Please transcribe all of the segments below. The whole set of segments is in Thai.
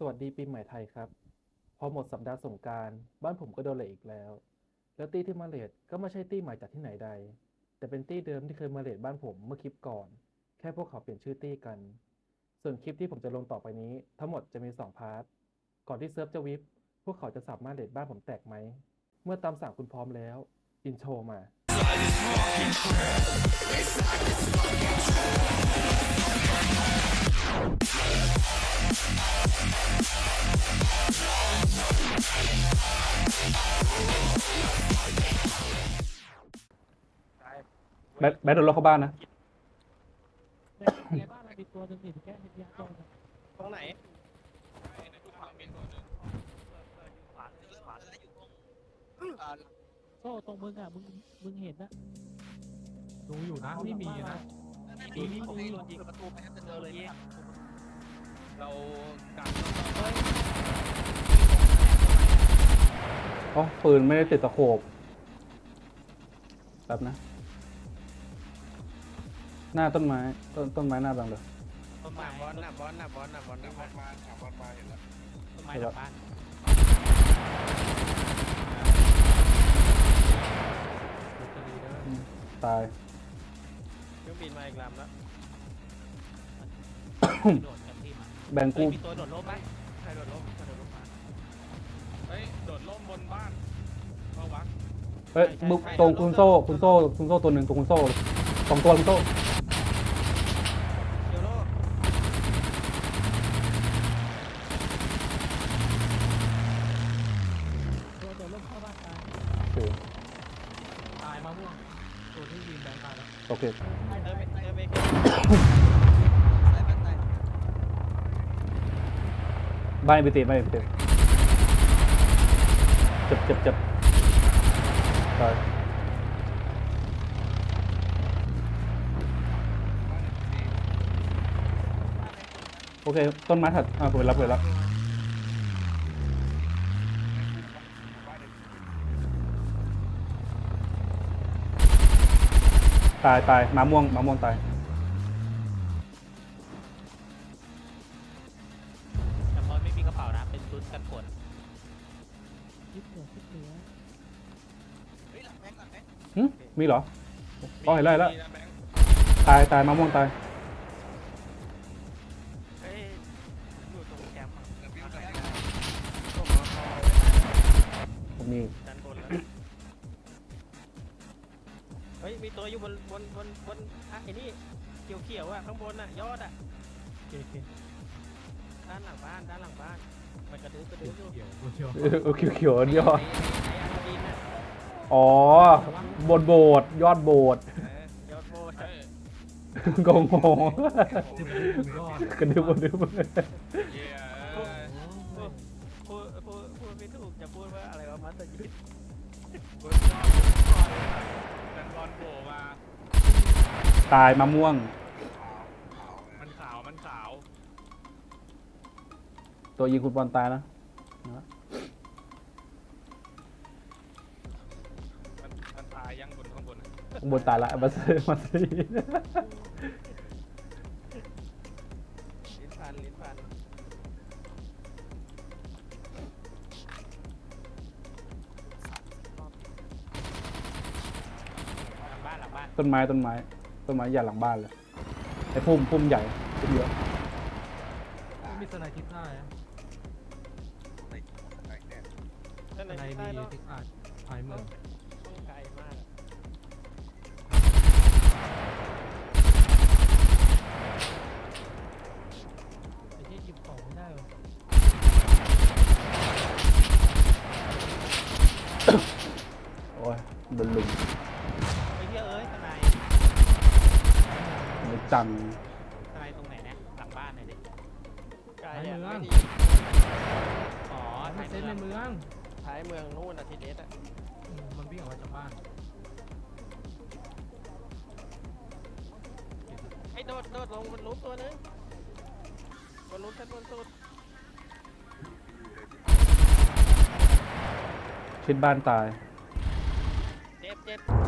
สวัสดีปีใหม่ไทยครับ พอหมดสัปดาห์สงกานต์บ้านผมก็โดนเลทอีกแล้ว แล้วตี้ที่มาเลทก็ไม่ใช่ตี้ใหม่จากที่ไหนใด แต่เป็นตี้เดิมที่เคยมาเลทบ้านผมเมื่อคลิปก่อน แค่พวกเขาเปลี่ยนชื่อตี้กัน ส่วนคลิปที่ผมจะลงต่อไปนี้ ทั้งหมดจะมีสองพาร์ท ก่อนที่เซิร์ฟจะวิปพวกเขาจะสามารถเลทบ้านผมแตกไหม เมื่อตามสั่งคุณพร้อมแล้วอินโทรมา แบทแบทโดนล็อกเข้าบ้านนะ ในบ้านเรามีตัวหนึ่งนี่แค่เห็นยาตรงตรงไหนโซ่ตรงมึงอะมึงมึงเห็นนะดูอยู่นะไม่มีนะ มีมีผมโดนยิงประตูไปให้เจอเลยเนี่ยเราการอ๋อปืนไม่ได้ติดตะโขบแป๊บนะ หน้าต้นไม้ ต้นต้นไม้หน้าบังเลยต้นไม้บอลน่ะบอลน่ะบอลน่ะบอลน่ะบอลมาบอลมาเห็นแล้วต้นไม้หลังบ้านตาย เครื่องบินมาอีกลำแล้วโดดกันที่มาแบ่งเฮ้ยกูมีตัวโดดร่มไหมใครโดดล้มใครโดดล้มมาเฮ้ยโดดล่มบนบ้านเข้าวักเฮ้ยบุกตรงคุณโซ่คุณโซ่คุณโซ่ตัวหนึ่งตรงคุณโซ่สองตัวคุณโซ่เดี๋ยวโลตัวโดดร่มเข้าบ้านตายโอเคตายมาม่วงตัวที่ยิงแบงค์ตายแล้วโอเค เดินไปเดินไป บ้านไปตีบ้านไปตีเจ็บเจ็บเจ็บตายโอเค ต้นไม้ถัดอ่าผมไปรับเลยแล้วตายตายมาม่วงมาม่วงตาย คิดเหนือคิดเหนือหึมีเหรออ๋อเห็นแล้วเห็นแล้วมีนะแบงค์ตายตายมะม่วงตายเฮ้ยอยู่ตรงแคมป์ผมมีด้านบนแล้วเฮ้ยมีตัวอยู่บนบนบนบนอะไอ้นี่เขียวเขียวอะข้างบนอะยอดอะโอเคโอเคด้านหลังบ้านด้านหลังบ้าน มันกระดื้อกระดื้ออยู่เขียวตัวเขียวเออเออเขียวๆยอด ไอ้ไอ้อาราบินอะอ๋อ บนโบสถ์ยอดโบสถ์ เออยอดโบสถ์เฮ้อะยงงงยอดกระดึบกระดึบเย้เอ้ยพูดพูดพูดไม่ถูกจะพูดว่าอะไรวะมัสยิดบนยอดแต่บอลโผล่มาตายมะม่วง ตัวยิงคุณบอลตายนะมันมันตายยังบนข้างบนอะข้างบนตายละมาซื้อมาซื้อลิ้นพันลิ้นพันหลังบ้านหลังบ้านต้นไม้ต้นไม้ต้นไม้ใหญ่หลังบ้านเลยไอ้พุ่มพุ่มใหญ่พุ่มเยอะ มีสไนทิศใต้อะด้านส ในไนที่ใต้มีเนาะทิศใต้ภายเมืองต้องไกลมากไอ้ที่หยิบของไม่ได้หรอโอ้ยโดนลุมไอ้เหี้ยเอ้ยทนายไม่จังอะไรตรงไหนเนี่ยหลังบ้านหน่อยดิไกลอะไม่ดีอ๋อไม่ท้ายเซ็นในเมืองเมืองท้ายเมืองนู่นอะทีเด็ดอะอืมมันวิ่งออกมาจากบ้านไอ้โดดโดดลงบนรูปตัวนึงบนรูปชั้นบนสุดชิดบ้านตาย เจ็บเจ็บ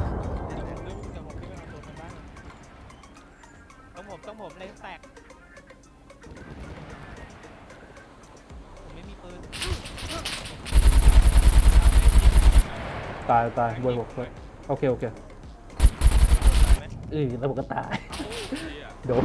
ตายตายบวยหกเลยโอเคโอเคไหมเออแล้วผมก็ตายเหี้ยโดน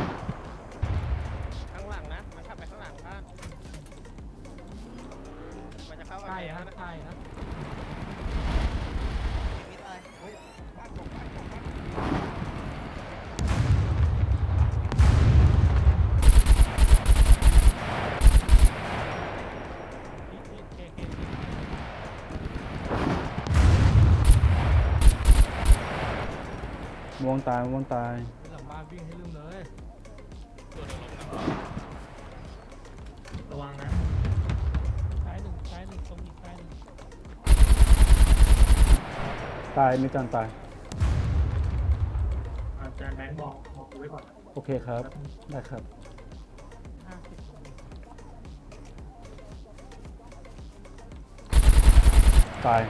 ตายม่วงตายหลังบ้านวิ่งให้ลืมเลยตัวหนึงลงนะระวังนะซ้ายหนึ่งซ้ายหนึ่งตรงนี้ซ้ายหนึ่งตายมีการตายอาจารย์แบงค์บอกบอกไว้ก่อนโอเคครับได้ครับห้าสิบตาย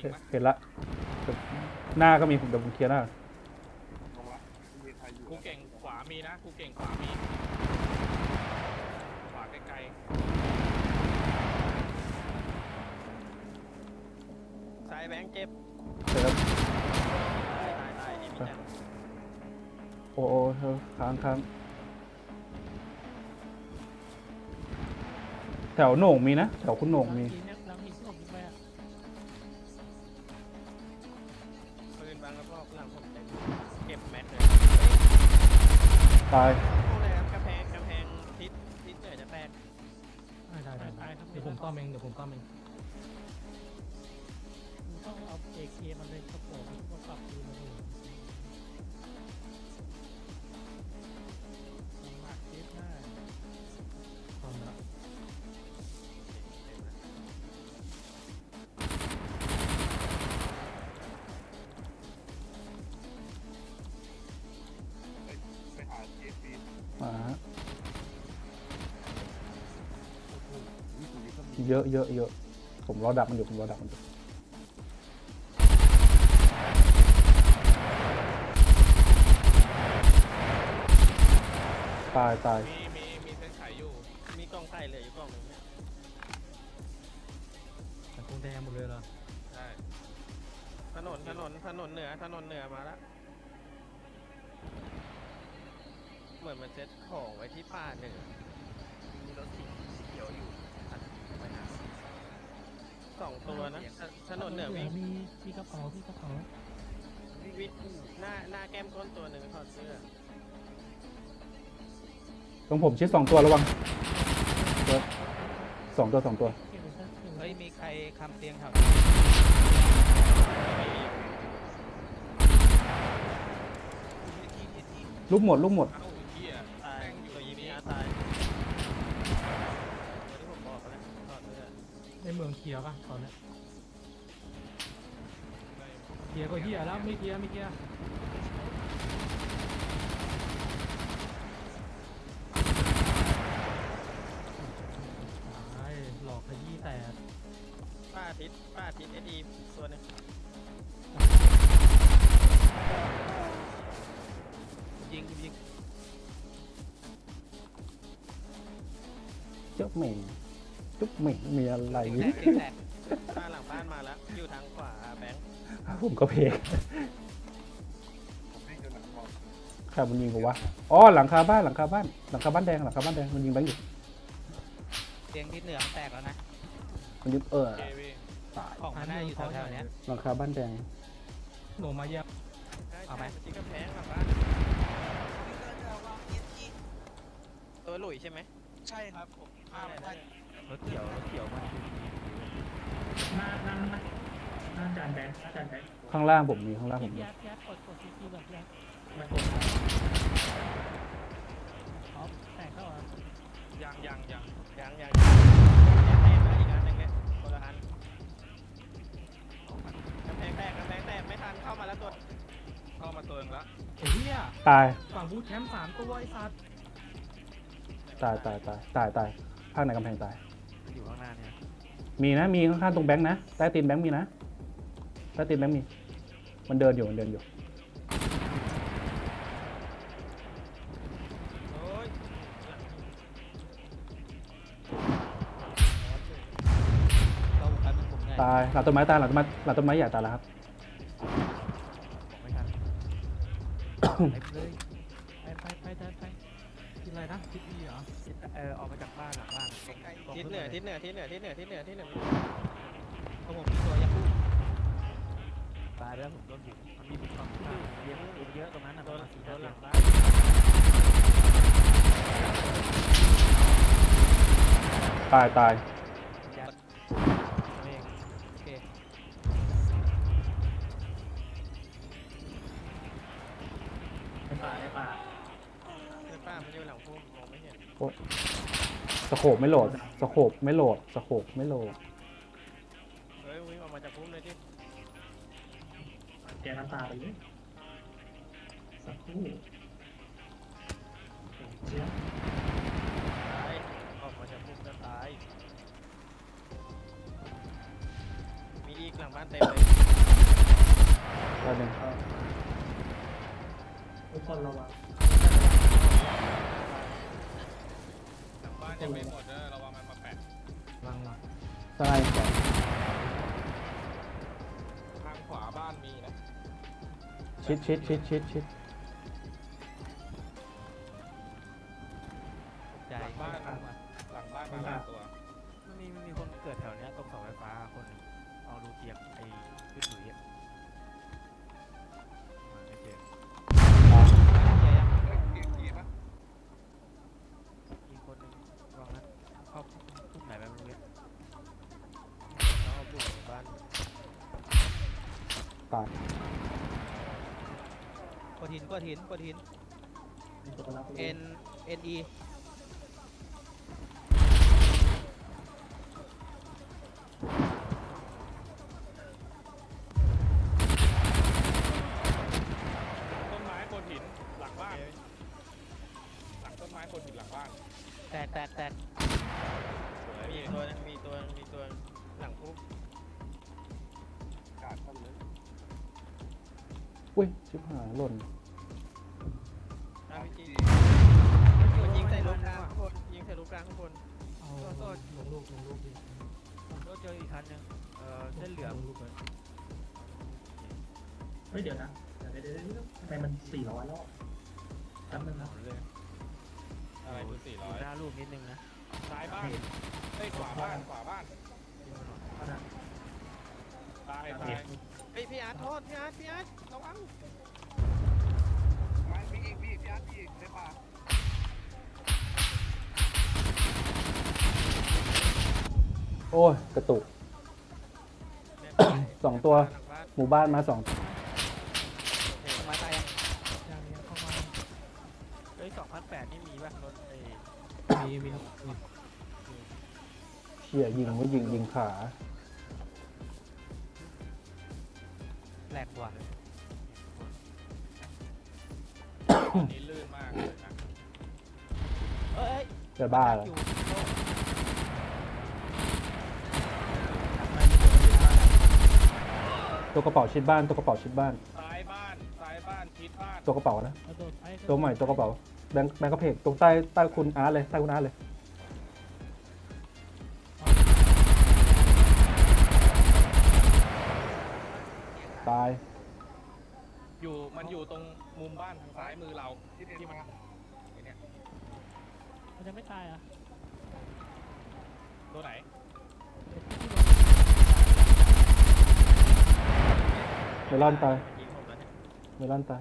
ยยิงปะเห็นละหน้าก็มีผมเดี๋ยวผมเคลียร์หน้ากูเก่งขวามีนะกูเก่งขวามีขวาไกลซ้ายแบงค์เจ็บเสร็จแล้วตายตายตายเอ็มจังโอ้โอ้เธอค้างค้างแถวโหน่งมีนะ แถวคุณโหน่งมีเนี่ เต็มเก็บแม็กเลยตายพวกเลยครับกำแพงกำแพงทิศทิศเหนือจะแตกได้ได้ได้เดี๋ยวผมต้อมเองเดี๋ยวผมต้อมเองต้องเอาเอเคมันเลยกระโปรงที่ว่าปรับปื เยอะเยอะเยอะผมรอดับมันอยู่ผมรอดับมันอยู่ตายตายๆมีมีมีเส้นไขอยู่ มีกล้องไส้เหลืออยู่กล้องหนึ่งเนี่ยแต่คงแดงหมดเลยเหรอใช่ถนนถนนถนนเหนือถนนเหนือมาแล้วเหมือนมันเซ็ตของไว้ที่ป้าเหนือมีรถสีเขียวอยู่ สองตัวนะถถนนเหนือวิ่งมีมีกระเป๋ามีกระเป๋าวิ่งหน้าหน้าแก้มก้นตัวหนึ่งถอดเสื้อตรงผมชิดสองตัวระวังตัวสองตัวสองตัวเก็บไว้ซะเก็บไว้เฮ้ยมีใครคำเตียงแถวนี้ลูกหมดลูกหมด เอ้า เมืองเคลียร์ป่ะตอนเนี้ยเคลียร์ก็เฮียแล้วไม่เคลียร์ไม่เคลียร์ตายหลอกขยี้แต่ป้าทิศป้าทิตย์เอดีส่วหนึง จุ๊บเหม่งมีอะไรบ้านหลังบ้านมาแล้ว อยู่ทางขวาแบงค์ผมก็เพกใครมันยิงกูวะอ๋อหลังคาบ้านหลังคาบ้านหลังคาบ้านแดงหลังคาบ้านแดงมันยิงแบงค์อยู่เตียงที่เหนือแตกแล้วนะ มันยิงเออโอเคพี่ตายของมันน่าอยู่แถวๆเนี้ยหลังคาบ้านแดงหนูมาเยี่ยมเอาไหมที่กำแพงหลังบ้านตัวหลุยใช่ไหมใช่ครับผมภาพได้ว่า รถเขียวรถเขียวมาหน้าหน้าหน้าหน้าจานแบงค์หน้าจานแบงค์ข้างล่างผมมีข้างล่างผมมียัดยัดกดกดทีทีแบบยัดมากดอ๋อแตกเข้าเหรอยังยังยังยังยังยังแตกนะอีกอันหนึงเนี่ยคนละอันกำแพงแตกกำแพงแตกไม่ทันเข้ามาแล้วตัวเข้ามาตัวหนึงแล้วไอ้เหี้ยตายฝั่งบูธแคมป์สามตัวไอ้สัตว์ตายตายตายตายตายภาคในกำแพงตายู่ข้างหน้าเนี่ยมีนะ มีข้างๆตรงแบงค์นะ ใต้ตีนแบงค์มีนะ ใต้ตีนแบงค์มี มันเดินอยู่ มันเดินอยู่ตาย หลังต้นไม้ตาย หลังต้นไม้ หลังต้นไม้ใหญ่ตายแล้วครับไปไปไปไป ทิศอะไรนะทิศอีเหรอเออออกมาจากบ้านหลังบ้านตรงตรงทิศขึ้นเหนือไปลยทิศเหนือทิศเหนือทิศเหนือทิศเหนือทิศเหนือเพราะผมมีตัวยาคูตายแล้วผมโดนบุกมันมีบุกฝั่งข้างเยอะเยอะตรงนั้นนะโดประนมาณสี่โดห้านหลัเดืองนบ้านตายตายยั องไม่เห็นสโคบไม่โหลดสโคบไม่โหลดสโคบไม่โหลดเฮ้ยวิ่งออกมาจากพุ่มเลยดิแกน้ำตาไปเลยสักครู่เจี๊ยบตายออกมาจากพุ่มก็ตาย มีอีกหลังบ้านเต็มเลยตัวหนึ่งทุกคนระวังห ลังบ้านยังไม่หมดเด้อระวังมันมาแปะระวังใช่สองทางขวาบ้านมีนะชิดชิดชิดชิดชิด ตายกดหินกดหินกดหินมีตัวรับ N N E ชิบหายหล่นยิงใส่ลูกกลางข้างบนยิงใส่ลูกกลางข้างบนเอาลงลูกลงลูกดิรถเจออีกคันหนึงเออเส้นเหลืองลลูกเลยเฮ้ยเดี๋ยวนะเดี๋ยวเดี๋ยวเดี๋ยวเดี๋ยวทำไมมันสี่ร้อยแล้วแป๊บนึงนะอนเลยอะไรคือสี่ร้อยหน้ารูปนิดนึงนะซ้ายบ้านเอ้ยขวาบ้านขวาบ้านเอานะตายตายเฮ้ยพี่อาร์ตโทษพี่อาร์ตพี่อาร์ตระวัง อีกมีอีกพี่อาร์ตมีอีกในป่าโอ้ยกระตุกเนี่ยสองตัวหลังบ้านหมู่บ้านมาสองต้นไม้ตายยังยังยังเข้ามาเฮ้ยสองพันแปดนี่มีป่ะรถไอ้มีมีมีเชี่ยยิงไม่ยิงยิงขา แหลกกว่า จะบ้าเหรออยู่ตัวกระเป๋าชิดบ้านตัวกระเป๋าชิดบ้านซ้ายบ้านซ้ายบ้านชิดบ้านตัวกระเป๋านะกระโดดไปตัวใหม่ตัวกระเป๋าแบงค์แบงค์กระเพกตรงใต้ใต้คุณอาร์ตเลยใต้คุณอาร์ตเลย ตายยิงผมแล้วเนี่ยเมลอนตาย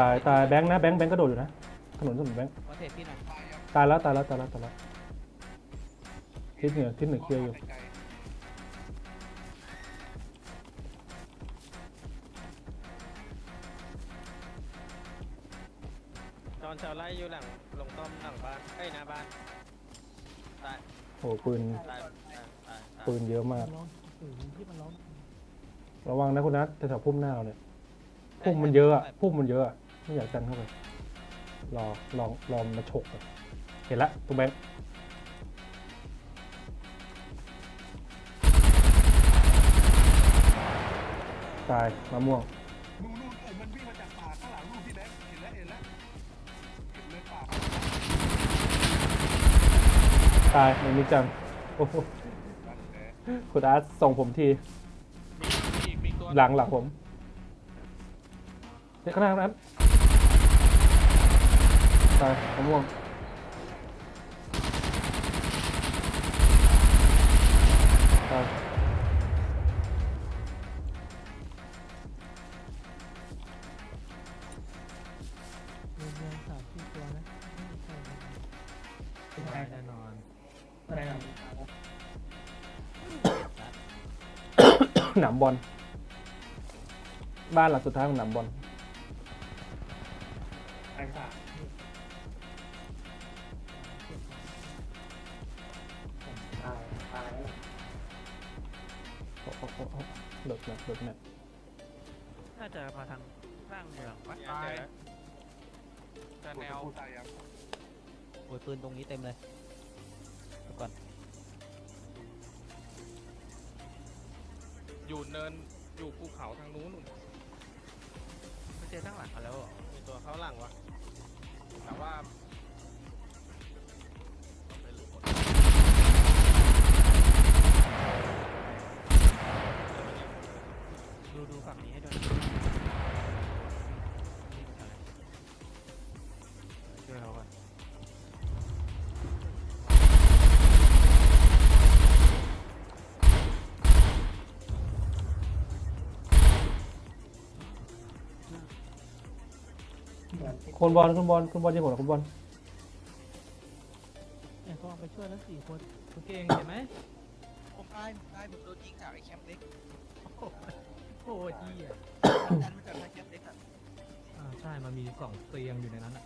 ตายตายแบงค์นะแบงค์แบงค์กระโดดอยู่นะถนนถนนแบงค์บอลเทพี่หน่อยตายยังตายแล้วตายแล้วตายแล้วตายแล้วทิศเหนือทิศเหนือเคลียร์อยู่ไกลอนชาวไร่อยู่หลังลงต้อมหลังบ้านเอ้ยหน้าบ้านตายโหปืนตายตายตายตายปืนเยอะมาก ร้องปืนที่มันร้องระวังนะคุณนัทแถวๆพุ่มหน้าเราเนี่ยพุ่มมันเยอะอะพุ่มมันเยอะอะ ไม่อยากดันเข้าไป รอลองลองมาฉกอะเห็นละตัวแบงค์ตายมะม่วงนู่นนู่นเอ้ยมันวิ่งมาจากป่าข้างหลังนู่นพี่แบ๊กเห็นแล้วเห็นแล้วเห็นเลยป่าตายมันมีจังโอ้โหนั่นแหละคุณอาร์ตส่งผมที มีมีอีกมีตัวหลังหลังผมเฮ้ยข้างหน้านั้นตายมะม่วงตายเรียนเรียนสามสี่ตัวนะไม่มีใครเลยเป็นใครแน่นอนอะไรครับหนามบอลบ้านหลังสุดท้ายของหนามบอล มีตัวเข้าหลังวะแต่ว่า คนบอลคนบอลคนบอลยิงผมเหรอคนบอลเนี่ยเขาเอาไปช่วยแล้วสี่คนคุณเก่งเห็นไหมผมตายผมตายผมโดนยิงจากไอ้แคมป์เล็กโอ้ยดีอะดันมาจากไอ้แคมป์เล็กอะอ่าใช่มันมีสองเตียงอยู่ในนั้นอะ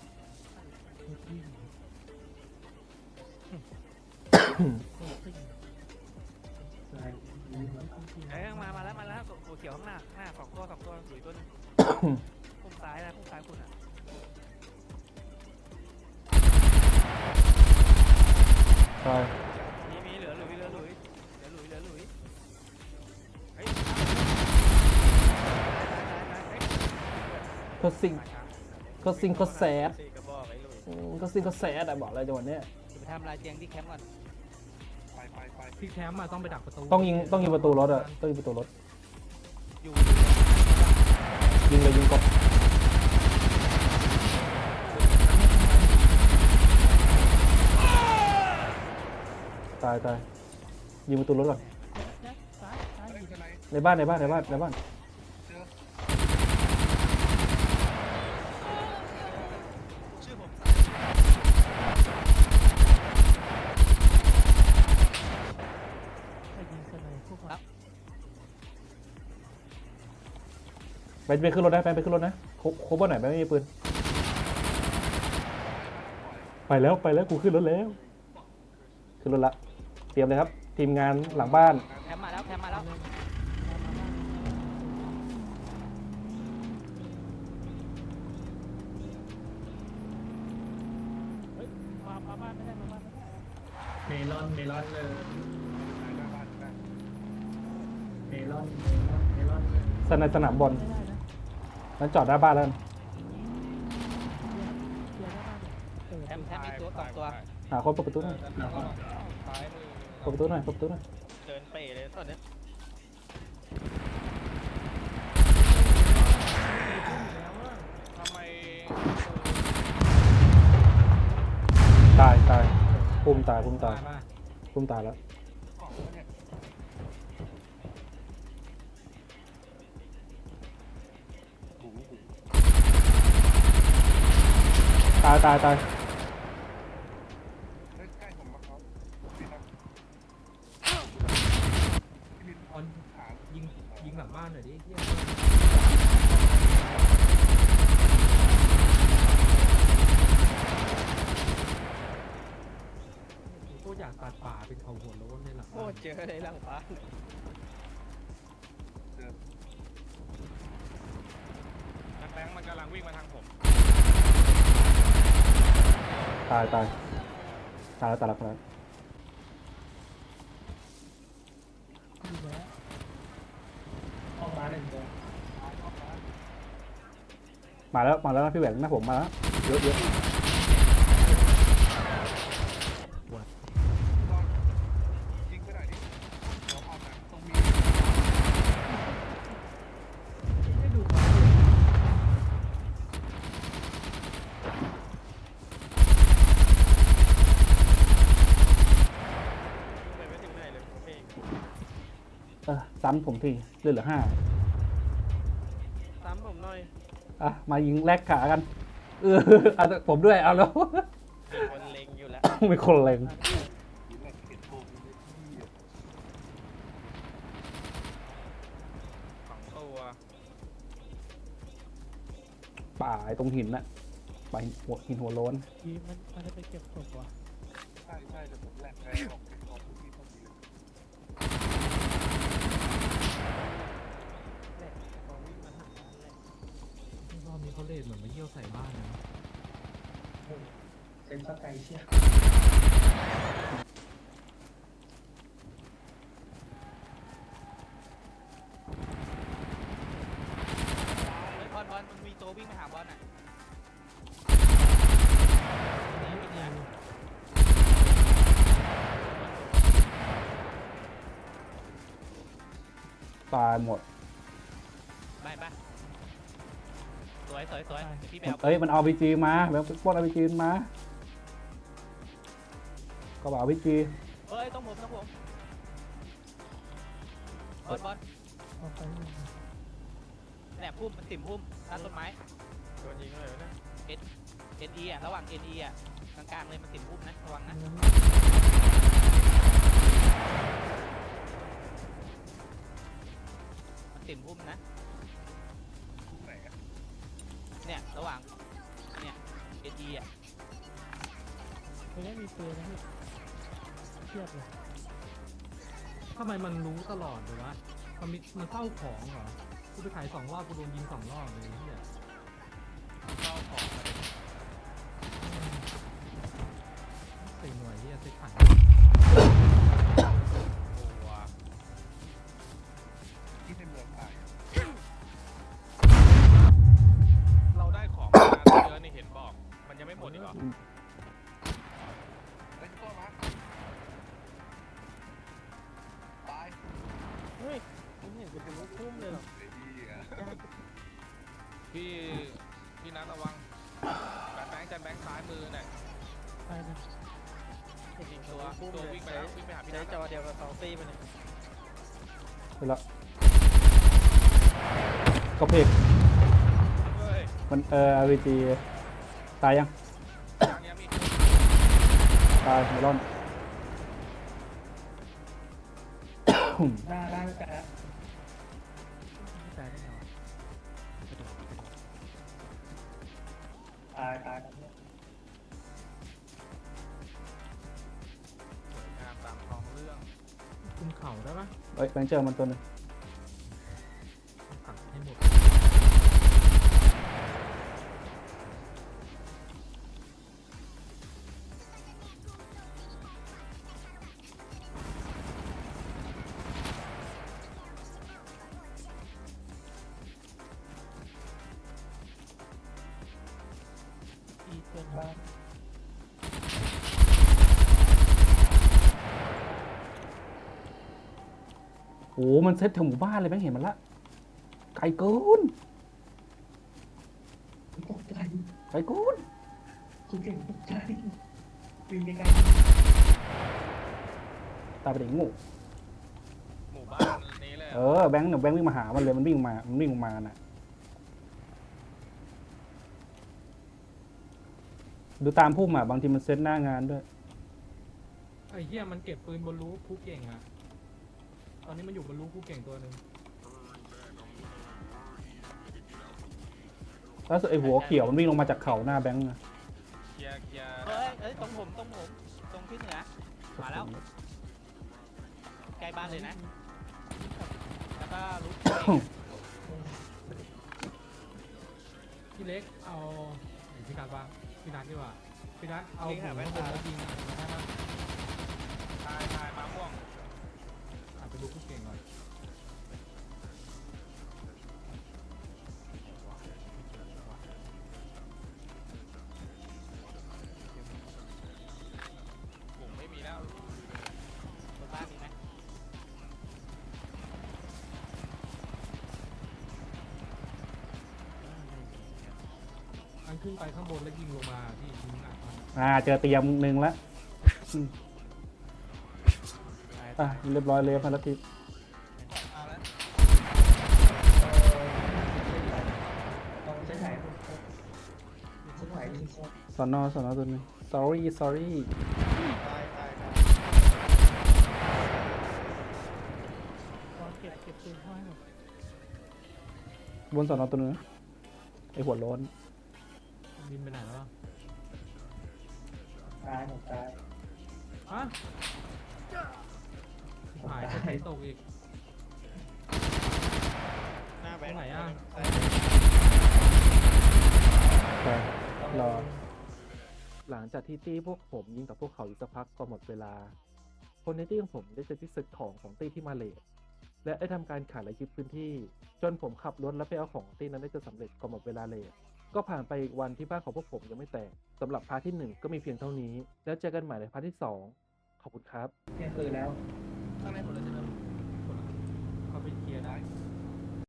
โคตรซิ่งใช่เอ้ยมามาแล้วมาแล้วตัวเขียวข้างหน้าข้างหน้าสองตัวสองตัวหรือตัวนึงพุ่มซ้ายนะพุ่มซ้ายคุณอะ ตายมีมีเหลือหลุยเหลือหลุยเหลือหลุยเหลือหลุยเฮ้ยก็ซิงก็ซิงก็แซดสี่กระบอกไอ้ลุยอืมก็ซิงก็แซดอะบอกเลยจังหวะเนี้ยจะไปทำลายเตียงที่แคมป์ก่อนไปไปไปที่แคมป์มาต้องไปดักประตูต้องยิงต้องยิงประตูรถอะต้องยิงประตูรถอยู่ยิงเลยยิงกด ตายตายยิงประตูรถก่อนซ้ายซ้ายเฮ้ยข้างในในบ้านในบ้านในบ้านในบ้านเจอชื่อผมซ้ายยิงสไนพวกเราไปไปขึ้นรถนะไปไปขึ้นรถนะโคโคบอลไหนไม่มีปืนไปแล้วไปแล้วกูขึ้นรถแล้วขึ้นรถละ เตรียมเลยครับ ทีมงานหลังบ้านแคมป์มาแล้วแคมป์มาแล้วมามาบ้านไม่ได้มาบ้านไม่ได้เมลอนเมลอนเลยหน้าบ้านนะเมลอนเมลอนเมลอนเลยสนามสนามบอลไม่ได้นะนั้นจอดหน้าบ้านแล้วกันเคลียร์หน้าบ้านดิเออแคมป์แคมป์มีตัวสองตัวหาคนเปิดประตูหน่อยแล้วก็ซ้ายมือ เปิดประตูหน่อยเปิดประตูหน่อยเดินเป๋เลยตอนเนี้ยทำไมตายตายพุ่มตายพุ่มตายมาพุ่มตายแล้วกล่องแล้วเนี่ยตายตายตายเฮ้ยใกล้ผมมาเขาพี่ครับพี่ลิน ออน หาง ยิงยิงหลังบ้านหน่อยดิเหี้ย เจอในหลังบ้า นนักแบงค์มันกำลังวิ่งมาทางผม ตายตายตายแล้วตายแล้วตายแล้วออกมาหนึ่งตัวมาแล้วมาแล้วนะพี่แหวนหน้าผมมาแล้วเยอะเยอะ ยิงไปหน่อยดิเราเอาหนังตรงมี ไปไม่ถึงไหนเลยผมเอง เออซ้ำผมทีเลือดเหลือห้าซ้ำผมหน่อยอะมายิงแลกขากัน เออเอาผมด้วยเอาแล้วมีคนเล็งอยู่แล้วมีคนเล็งยิงแม่งเห็นโคมเลยที่สองตัวป่าไอ้ตรงหินน่ะป่าหินหัวหินหัวโล้น ทีมันมันจะไปเก็บศพวะ ใช่ใช่แต่ผมแหลกแพ้ออกออกทุกที่ทุกทีเลย พอวิ่งมาทางนั้นแหละ รอบนี้ เขาเลดเหมือนมาเยี่ยวใส่บ้านเลยเซ็นสไกเชี่ยเฮ้ยบอลบอลมันมีตัววิ่งมาหาบอลอะนี่วิ่งเนี่ยตายหมด ไปไปส วยสวยสวยเดี๋ยวพี่แบวเอ้ยมันเอาพีจีมาแล้วปล้นเอาพีจีมา ก็บอกเอาพีจีเอ้ยต้องผมต้องผมบอลบอลแหนบพุ่มมันติ่มพุ่มด้านต้นไม้โดนยิงเลยนะเอ็นอีอะระหว่างเอ็นอีอะกลางๆเลยมันติ่มพุ่มนะระวังนะมันติ่มพุ่มนะทุกไหนอะ เนี่ย ระหว่าง เนี่ยเอ็นอีอะไม่ได้มีปืนนะพี่เทียบเลยทำไมมันรู้ตลอดเลยวะมันมีมันเฝ้าของเหรอ กูไปขายสองรอบกูโดนยิงสองรอบเลยไอ้เฮียเข้าของมาดิใส่หน่วยเฮียใส่ขัน ล้วก็เพกเฮ้ยมันเอออาพีจีตายยังยังยังมีตายเมลอน หน้าร่างกายตายได้ไงวะตายตาย คุมเขาได้ปะเอ้ยแบงค์เจอมันตัวหนึง โอ้มันเซ็ตถึงหมู่บ้านเลยแบงค์เห็นมันละไกลเกินตกใจไกลเกินคุณเก่งตกใจวิ่งไกลตายไปเด็กงูหมู่บ้านนี้เลยเออแบงค์เนี่ยแบงค์วิ่งมาหามันเลยมันวิ่งมา มันวิ่งมาน่ะดูตามพุ่มอะบางทีมันเซตหน้างานด้วยไอ้เหี้ยมันเก็บปืนบนรู้ผู้เก่งอะ ตอนนี้มันอยู่บนรู้ผู้เก่งตัวหนึ่งแล้วส่วนไอ้หัวเขียวมันวิ่งลงมาจากเขาหน้าแบงค์อะเคลียร์เคลียร์เฮ้ยเอ้ยตรงผมตรงผมตรงที่เหนือ มาแล้วกล้ๆบ้านเลยนะ แล้วก็รู้พี่เล็กเอาไหนพี่นัทวะพี่นัทดีกว่าพี่นัทเอาผมข้างบนแล้วยิงอะได้ปะตายตายมาม่วงอาจจะ ดูผู้เก่งก่อนกลุ่มไม่มีแล้วบนบ้านนี้นะอันขึ้นไปข้างบนแล้วยิงลงมาพี่ยิงอัดมันอ่า เจอเตียมหนึ่งแล้ว อืมอะเรียบร้อยเลยพันละทิศต้องใช้ถ่ายใช้ถ่ายที่โคตรสอนอสอนอตัวนึง sorry sorry ขอเก็บเก็บปืนเข้าให้หมดบนสอนอตัวนึงนะไอหัวโล้นบินไปไหนแล้ววะตายผมตายฮะ หายจะตกอีก หน้าแบตรงงไหนอะไปรอ หลังจากที่ตี้พวกผมยิงกับพวกเขาอยู่สักพักก็หมดเวลา คนในตี้ของผมได้เจอที่สึกของของตี้ที่มาเลทและได้ทำการขายและยึดพื้นที่ จนผมขับรถและไปเอาของตี้นั้นได้จนสำเร็จก็หมดเวลาเลทก็ผ่านไปอีกวันที่บ้านของพวกผมยังไม่แตกสำหรับพาร์ทที่หนึ่งก็มีเพียงเท่านี้ แล้วเจอกันใหม่ในพาร์ทที่สองขอบคุณครับ เที่ยงคืนแล้ว ข้างในหมดเลยใช่ไหมเขาไปเคลียร์ได้